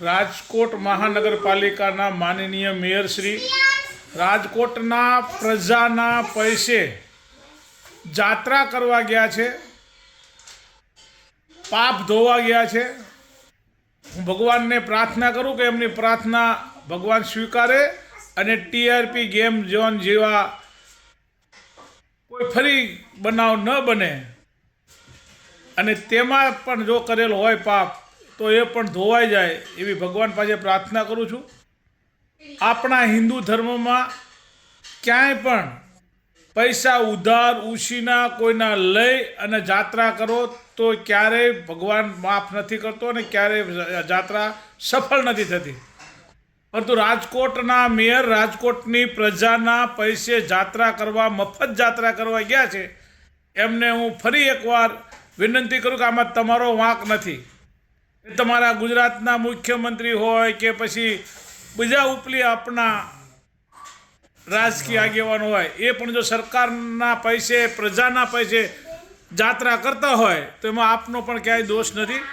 રાજકોટ મહાનગરપાલિકાના માનનીય મેયર શ્રી, રાજકોટના પ્રજાના પૈસે જાત્રા કરવા ગયા છે, પાપ ધોવા ગયા છે. હું ભગવાનને પ્રાર્થના કરું કે એમની પ્રાર્થના ભગવાન સ્વીકારે અને ટીઆરપી ગેમ ઝોન જેવા કોઈ ફરી બનાવ ન બને. અને તેમાં પણ જો કરેલો હોય પાપ તો એ પણ ધોવાઈ જાય એવી ભગવાન પાસે પ્રાર્થના કરું છું. આપણા હિન્દુ ધર્મમાં ક્યાંય પણ પૈસા ઉધાર ઉછીના કોઈના લઈ અને જાત્રા કરો તો ક્યારેય ભગવાન માફ નથી કરતો અને ક્યારેય જાત્રા સફળ નથી થતી. પરંતુ રાજકોટના મેયર રાજકોટની પ્રજાના પૈસે જાત્રા કરવા, મફત જાત્રા કરવા ગયા છે. એમને હું ફરી એકવાર વિનંતી કરું કે આમાં તમારો વાંક નથી. તમારા ગુજરાતના મુખ્યમંત્રી હોય કે પછી બીજા ઉપલી આપણા રાજકીય આગેવાનો હોય, એ પણ જો સરકારના પૈસે, પ્રજાના પૈસે જાત્રા કરતા હોય, તો એમાં આપનો પણ ક્યાંય દોષ નથી.